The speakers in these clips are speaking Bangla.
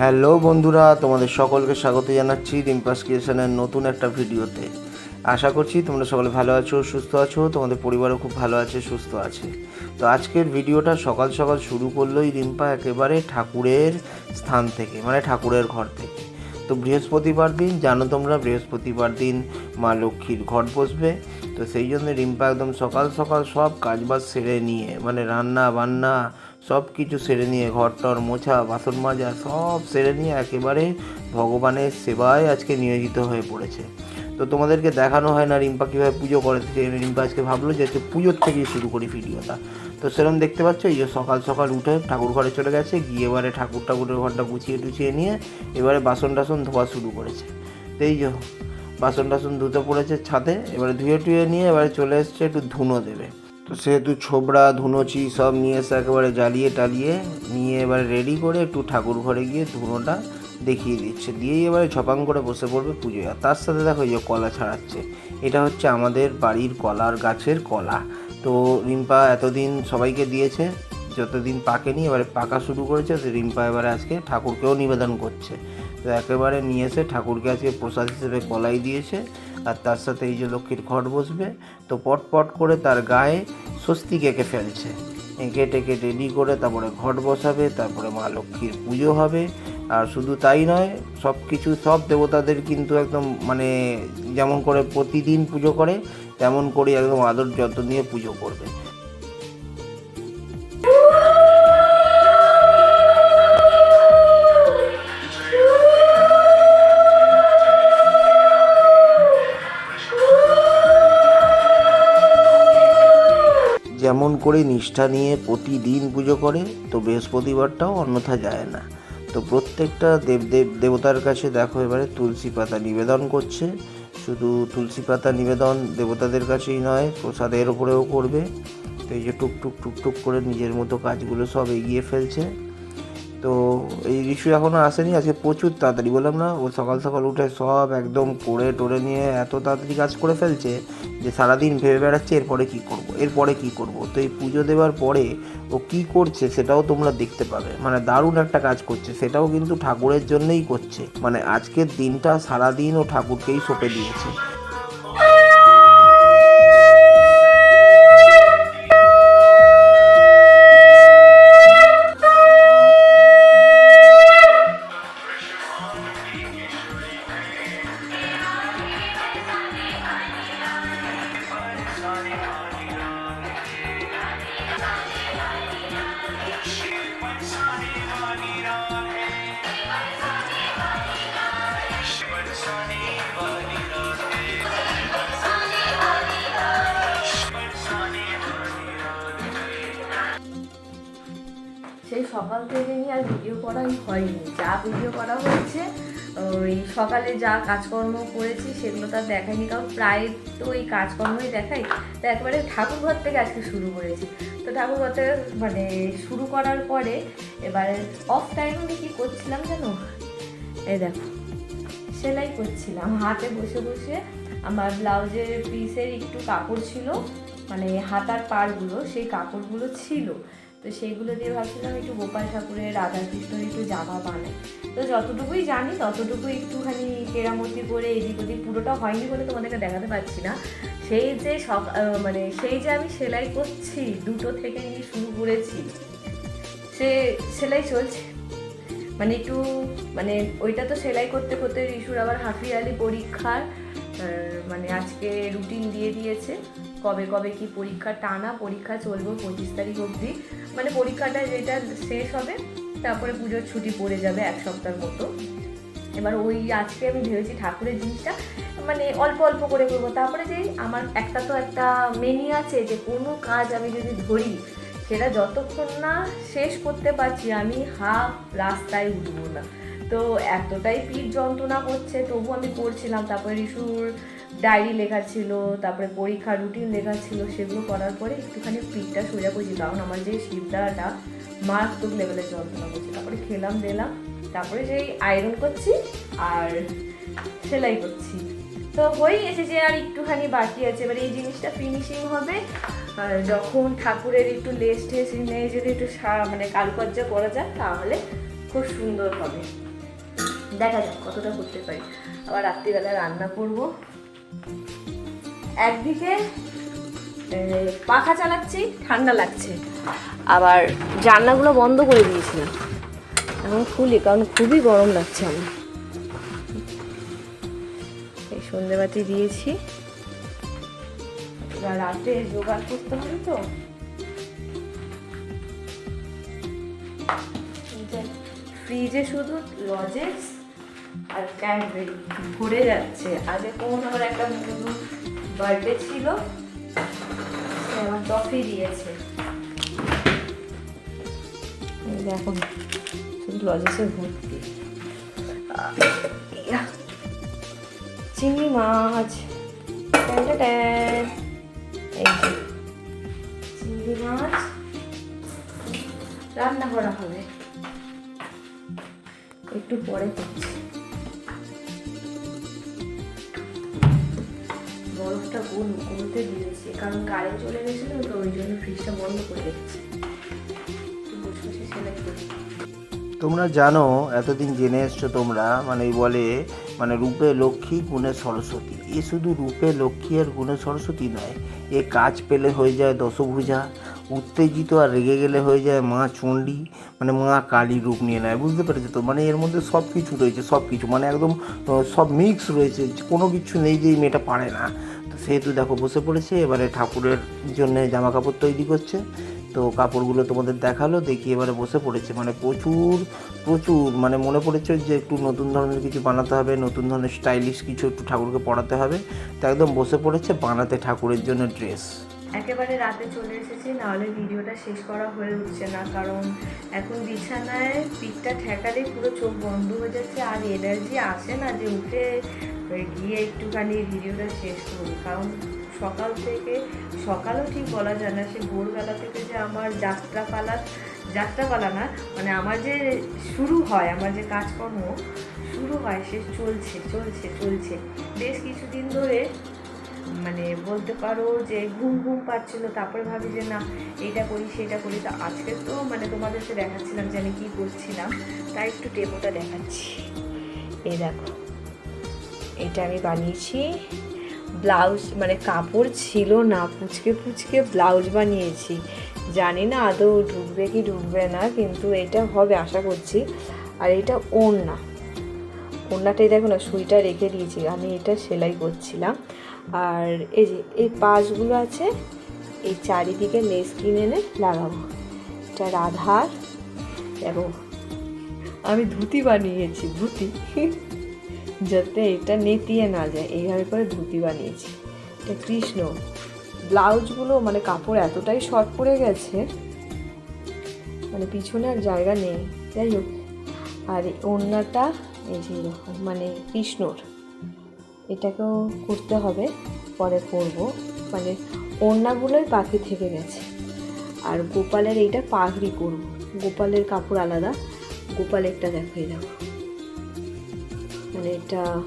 হ্যালো বন্ধুরা, তোমাদের সকলকে স্বাগত জানাচ্ছি রিম্পাস ক্রিয়েশনের নতুন একটা ভিডিওতে। আশা করছি তোমরা সকলে ভালো আছো, সুস্থ আছো, তোমাদের পরিবারও খুব ভালো আছে, সুস্থ আছে। তো আজকের ভিডিওটা সকাল সকাল শুরু করলোই রিম্পা একেবারে ঠাকুরের স্থান থেকে মানে ঠাকুরের ঘর থেকে। তো বৃহস্পতিবার দিন, জানো তোমরা, বৃহস্পতিবার দিন মা লক্ষ্মীর ঘর বসবে। তো সেই জন্য রিম্পা একদম সকাল সকাল সব কাজবাজ সেরে নিয়ে মানে রান্না বান্না সব কিছু সেরে নিয়ে ঘর টর মোছা, বাসন মাজা, সব সেরে নিয়ে একেবারে ভগবানের সেবায় আজকে নিয়োজিত হয়ে পড়েছে। তো তোমাদেরকে দেখানো হয় না রিম্পা কীভাবে পুজো করে রিম্পা আজকে ভাবলো যে আজকে পুজোর থেকেই শুরু করি ভিডিওটা। তো সেরকম দেখতে পাচ্ছ, এই যে সকাল সকাল উঠে ঠাকুর ঘরে চলে গেছে, গিয়ে এবারে ঠাকুর ঠাকুরের ঘরটা গুছিয়ে টুছিয়ে নিয়ে এবারে বাসন টাসন ধোয়া শুরু করেছে। তো এই যে বাসন টাসন ধুতে পড়েছে ছাদে, এবারে ধুয়ে টুয়ে নিয়ে এবারে চলে এসছে একটু ধুনো দেবে। তো সেহেতু ছোবড়া, ধুনোচি সব নিয়ে এসে একেবারে জ্বালিয়ে টালিয়ে নিয়ে এবারে রেডি করে একটু ঠাকুর ঘরে গিয়ে ধুনোটা দেখিয়ে দিচ্ছে। দিয়েই এবারে ঝপাং করে বসে পড়বে পুজোয়। আর তার সাথে দেখো যে কলা ছাড়াচ্ছে। এটা হচ্ছে আমাদের বাড়ির কলার গাছের কলা। তো রিম্পা এতদিন সবাইকে দিয়েছে, যতদিন পাকেনি, এবারে পাকা শুরু করেছে রিম্পা এবারে আজকে ঠাকুরকেও নিবেদন করছে। তো একেবারে নিয়ে এসে ঠাকুরকে আজকে প্রসাদ হিসেবে কলাই দিয়েছে, আর তার সাথে এই যে লক্ষ্মীর ঘট বসবে, তো পট পট করে তার গায়ে স্বস্তি কেঁকে ফেলছে। এঁকে টেকে রেডি করে তারপরে ঘট বসাবে, তারপরে মা লক্ষ্মীর পুজো হবে। আর শুধু তাই নয় সব কিছু সব দেবতাদের কিন্তু একদম মানে যেমন করে প্রতিদিন পুজো করে, তেমন করে একদম আদর যত্ন নিয়ে পুজো করবে। যেমন করে নিষ্ঠা নিয়ে প্রতিদিন পুজো করে, তো বৃহস্পতিবারটাও অন্যথা যায় না। তো প্রত্যেকটা দেবদেব দেবতার কাছে দেখো এবারে তুলসী পাতা নিবেদন করছে। শুধু তুলসী পাতা নিবেদন দেবতাদের কাছেই নয়, প্রসাদের ওপরেও করবে। তো এই যে টুকটুক টুক টুক টুক করে নিজের মতো কাজগুলো সব এগিয়ে ফেলছে। তো এই ঋষু এখনও আসেনি, আজকে প্রচুর তাড়াতাড়ি। বললাম না, ও সকাল সকাল উঠে সব একদম করে টোরে নিয়ে এত তাড়াতাড়ি কাজ করে ফেলছে যে সারাদিন ভেবে বেড়াচ্ছে, এরপরে কি করব, এরপরে কি করব? তো এই পুজো দেওয়ার পরে ও কি করছে সেটাও তোমরা দেখতে পাবে। মানে দারুণ একটা কাজ করছে, সেটাও কিন্তু ঠাকুরের জন্যই করছে। মানে আজকের দিনটা সারাদিন ও ঠাকুরকেই সঁপে দিয়েছে। সকাল থেকে নিয়ে আর ভিডিও করাই হয়নি। যা ভিডিও করা হয়েছে ওই সকালে যা কাজকর্ম করেছি সেগুলো তার দেখাইনি, কারণ প্রায় তো ওই কাজকর্মই দেখাই। তো একবারে ঠাকুর ঘর থেকে আজকে শুরু করেছি। তো ঠাকুর ঘর থেকে মানে শুরু করার পরে এবারে অফ টাইম আমি কী করছিলাম জানো? এই দেখো, সেলাই করছিলাম। হাতে বসে বসে আমার ব্লাউজের পিসের একটু কাপড় ছিল মানে হাতার পাড়গুলো সেই কাপড়গুলো ছিল। তো সেইগুলো দিয়ে ভাবছিলাম একটু গোপাল ঠাকুরের রাধাকৃষ্ণের একটু জামা বানাই। তো যতটুকুই জানি ততটুকু একটুখানি কেরামতি করে এদিক ওদিক পুরোটা হয়নি বলে তোমাদেরকে দেখাতে পারছি না। সেই যে সক মানে সেই যে আমি সেলাই করছি, দুটো থেকে নিয়ে শুরু করেছি, সে সেলাই চলছে। মানে একটু মানে ওইটা তো সেলাই করতে করতে রিশুর আবার হাফি আলি পরীক্ষার মানে আজকে রুটিন দিয়ে দিয়েছে। কবে কবে কি পরীক্ষা টানা, পরীক্ষা চলবে পঁচিশ তারিখ অবধি। মানে পরীক্ষাটা যেটা শেষ হবে, তারপরে পুজোর ছুটি পড়ে যাবে এক সপ্তাহ মতো। এবার ওই আজকে আমি ভেবেছি ঠাকুরের জিনিসটা মানে অল্প অল্প করে করব। তারপরে যে আমার একটা তো একটা মেনি আছে যে কোনো কাজ আমি যদি ধরি, সেটা যতক্ষণ না শেষ করতে পারছি, আমি হাফ রাস্তায় উঠবো না। তো এতটাই পিঠ যন্ত্রণা করছে, তবু আমি করছিলাম। তারপরে রিসুর ডায়েরি লেখা ছিল, তারপরে পরীক্ষা রুটিন লেখা ছিল, সেগুলো করার পরে একটুখানি পিঠটা সোজা করছি কারণ আমার যে শিবদাটা মারাত্মক লেভেলের যন্ত্রণা করছে। তারপরে খেলাম, দিলাম, তারপরে সেই আয়রন করছি আর সেলাই করছি। তো হয়ে গেছে যে আর একটুখানি বাকি আছে। এবার এই জিনিসটা ফিনিশিং হবে। আর যখন ঠাকুরের একটু লেস টেস নিয়ে যদি একটু মানে কারুকার্য করা যায়, তাহলে খুব সুন্দর হবে। দেখা যাক কতটা করতে পারি। আবার রাত্রিবেলা রান্না করব। একদিকে পাখা চালাচ্ছি, ঠান্ডা লাগছে। আবার জানলাগুলো বন্ধ করে দিয়েছিলাম। এখন খুলি, কারণ খুবই গরম লাগছে আমার। এই সন্ধেবাতি দিয়েছি। রাতে জোগাড় করতে হবে তো। ফ্রিজে শুধু লজেন্স আর ভরে যাচ্ছে। আগে কোন আমার একটা বন্ধু বার্থডে ছিল। আমার টফি দিয়েছে। দেখো, শুধু লজেন্সে ভর্তি। চিংড়ি মাছ। এই যে, চিংড়ি মাছ। রান্না করা হবে। একটু পরে করছি। বরফটা গুন গুনতে দিয়েছে, কারণ কারেন্ট চলে গেছিল তো ওই জন্য ফ্রিজটা বন্ধ করে রেখেছি তোমরা জানো, এতদিন জেনে এসছো তোমরা মানে বলে মানে রূপে লক্ষ্মী, গুণে সরস্বতী। এ শুধু রূপে লক্ষ্মী আর গুণে সরস্বতী নয়, এ কাজ পেলে হয়ে যায় দশভুজা উত্তেজিত আর রেগে গেলে হয়ে যায় মা চণ্ডী মানে মা কালী রূপ নিয়ে নেয়, বুঝতে পেরেছ তো? মানে এর মধ্যে সব কিছু রয়েছে, সব কিছু মানে একদম সব মিক্স রয়েছে, কোনো কিছু নেই যে এই মেয়েটা পারে না। তো সেহেতু দেখো বসে পড়েছে, এবারে ঠাকুরের জন্য জামা কাপড় তৈরি করছে। তো কাপড়গুলো তোমাদের দেখাল, দেখি এবারে বসে পড়েছে। মানে প্রচুর প্রচুর মানে মনে পড়েছে যে একটু নতুন ধরনের কিছু বানাতে হবে, নতুন ধরনের স্টাইলিশ কিছু একটু ঠাকুরকে পড়াতে হবে। তো একদম বসে পড়েছে বানাতে ঠাকুরের জন্য ড্রেস একেবারে রাতে চলে এসেছি, নাহলে ভিডিওটা শেষ করা হয়ে উঠছে না, কারণ এখন বিছানায় পিঠটা ঠেকালে পুরো চোখ বন্ধ হয়ে যাচ্ছে আর এনার্জি আসে না যে উঠে গিয়ে একটুখানি ভিডিওটা শেষ করব। কারণ সকাল থেকে, সকালও ঠিক বলা যায় না, সে ভোরবেলা থেকে যে আমার যাত্রাপালা যাত্রাপালা না মানে আমার যে শুরু হয়, আমার যে কাজকর্ম, শুরু হয়, সে চলছে চলছে চলছে। বেশ কিছুদিন ধরে মানে বলতে পারো যে ঘুম ঘুম পাচ্ছিল, তারপরে ভাবি যে না, এইটা করি সেটা করি। তো আজকে তো মানে তোমাদেরকে দেখাচ্ছিলাম যে আমি কী করছিলাম, তাই একটু ডেমোটা দেখাচ্ছি। এই দেখো, এটা আমি বানিয়েছি। ব্লাউজ মানে কাপড় ছিল না, পুচকে পুচকে ব্লাউজ বানিয়েছি। জানি না আদৌ ঢুকবে কি ঢুকবে না, কিন্তু এটা হবে, আশা করছি। আর এটা ওড়না। ওড়নাটাই দেখো না, সুইটা রেখে দিয়েছি। আমি এটা সেলাই করছিলাম। আর এই যে, এই পাশগুলো আছে, এই চারিদিকে লেস কিনে এনে লাগাবো। এটা রাধার এবং আমি ধুতি বানিয়েছি, ধুতি। যাতে এটা নেতিয়ে না যায়, এইভাবে করে ধুতি বানিয়েছি। এটা কৃষ্ণ। ব্লাউজগুলো মানে কাপড় এতটাই শর্ট পড়ে গেছে মানে পিছনে আর জায়গা নেই। যাই হোক, আর ওড়নাটা, এই যে মানে কৃষ্ণর। এটাকেও করতে হবে, পরে করব। মানে ওড়নাগুলোই পাখি থেকে গেছে। আর গোপালের এইটা পাগড়ি করব। গোপালের কাপড় আলাদা। গোপালেরটা দেখাই দাও মানে এটা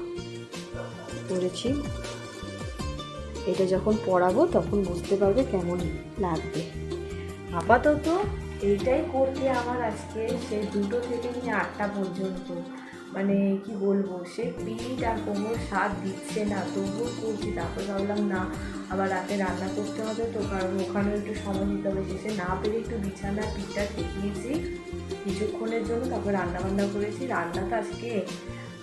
করেছি। এটা যখন পরাবো তখন বুঝতে পারবে কেমন লাগবে। আপাতত এইটাই করতে আমার আজকে। সে দুটো থেকে নিয়ে আটটা পর্যন্ত। মানে কি বলব, সে পিঠ আর কোমর স্বাদ দিচ্ছে না, তবুও করছি। তারপর ভাবলাম, না, আবার রাতে রান্না করতে হবে তো, কারণ ওখানেও একটু সময় দিতে হবে। শেষে না পেরে একটু বিছানা পিঠটা ঠেকিয়েছি। কিছুক্ষণের জন্য তারপর রান্না বান্না করেছি রান্নাটা আজকে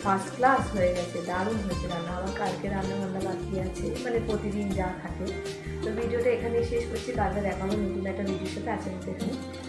ফার্স্ট ক্লাস হয়ে গেছে, দারুণ হয়েছে রান্না। আমার কালকে রান্না বান্না বাকি আছে মানে প্রতিদিন যা থাকে। তো ভিডিওটা এখানেই শেষ করছি। কালকে দেখাবো নতুন একটা ভিডিওর সাথে। আছে এখানে টাটা